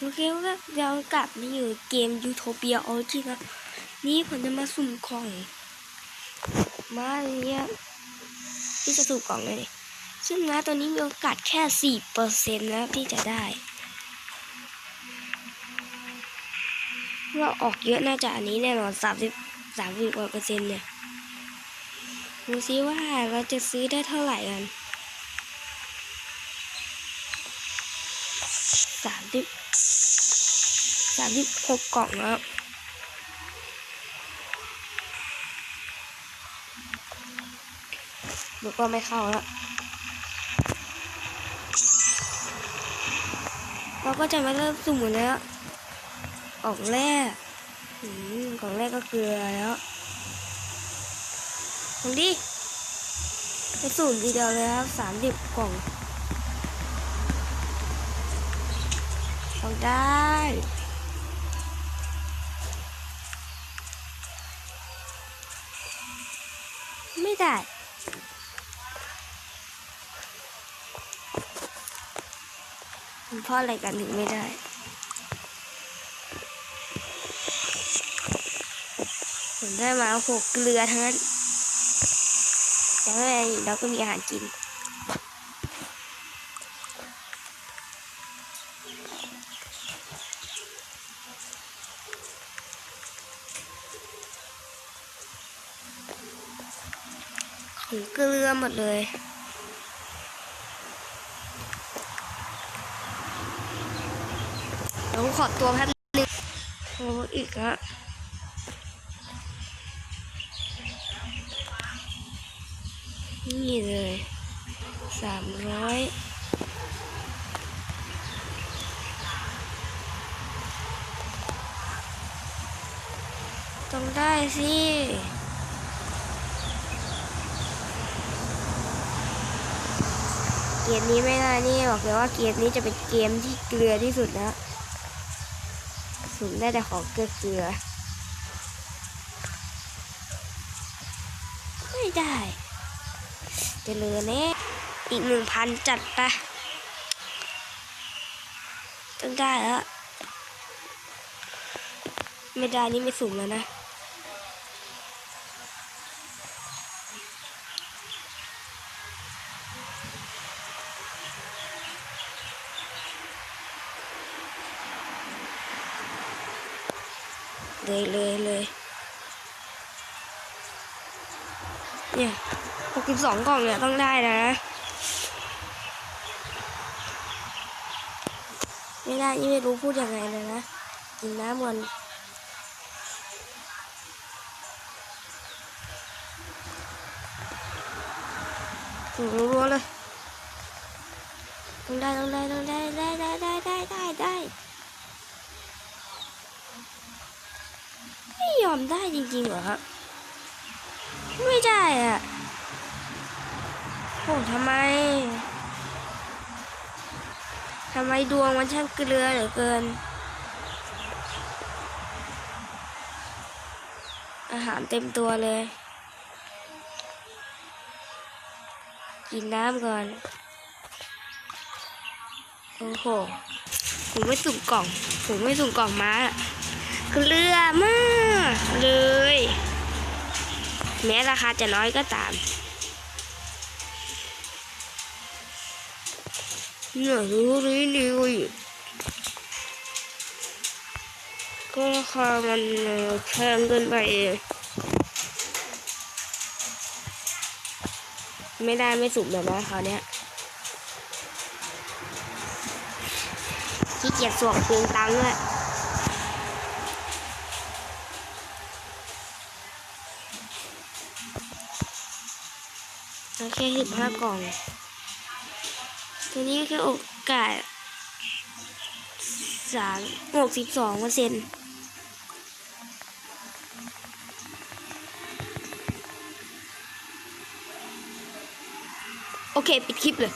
โอเคก็เรากลับมาอยู่เกมยูโทเปียออรินะนี่ผมจะมาสุ่มกล่องมาอย่างเงี้ยที่จะสุ่มกล่องเลยซึ่งนะตอนนี้มีโอกาสแค่สี่เปอร์เซ็นต์นะที่จะได้ว่าออกเยอะน่าจะอันนี้แน่นอนสามสิบสามสิบกว่าเปอร์เซ็นต์เนี่ยดูซิว่าเราจะซื้อได้เท่าไหร่กันสามสิบ สามสิบหกกล่องนะครับดูก็ไม่เข้าแล้ว เราก็จะมาเริ่มสุ่มแล้วกล่องแรกกล่องแรกก็เกลือแล้วตรงดิไปสุ่มทีเดียวเลยครับสามสิบกล่องต้องได้ ไม่ได้ เพราะอะไรกันถึงไม่ได้ผมได้มาหกเกลือทั้งนั้นแต่ไม่เป็นไรเราก็มีอาหารกิน ของเกลือหมดเลยเดี๋ยวขอตัวแป๊บนึงโอ้อีกอะนี่เลยสามร้อยต้องได้สิ เกมนี้ไม่ได้นี่บอกเลยว่าเกมนี้จะเป็นเกมที่เกลือที่สุดนะสุ่มได้แต่ของเกลือเกลือไม่ได้จะเหลือเน่อีกหนึ่งพันจัดไปต้องได้แล้วไม่ได้นี่ไม่สุ่มแล้วนะ เลยเลยเลยเนี่ยหกสิบสองกล่องเนี่ยต้องได้นะ ไม่ได้นี่ไม่รู้พูดยังไงเลยนะกินน้ำก่อนรัวๆเลย ต้องได้ต้องได้ต้องได้ได้ได้ได้ได้ได้ ไม่ยอมได้จริงๆเหรอครับไม่ได้อะโอ้ทำไมทำไมดวงมันช่างเกลือเหลือเกิน อาหารเต็มตัวเลย กินน้ำก่อน โอ้โหผมไม่สุ่มกล่องผมไม่สุ่มกล่องม้าอะเลือมากเลย แม้ราคาจะน้อยก็ตามเนี่ยดูนี่ดีเว้ยก็ราคามันแพงเกินไปเองไม่ได้ไม่สุกเลยนะคราวเนี้ยขี้เกียจสวกเปลืองตังค์เลย โอเคสิบห้ากล่อง ตัวนี้คือโอกาสสามหกสิบสองเปอร์เซ็นต์โอเค ปิดคลิปเลย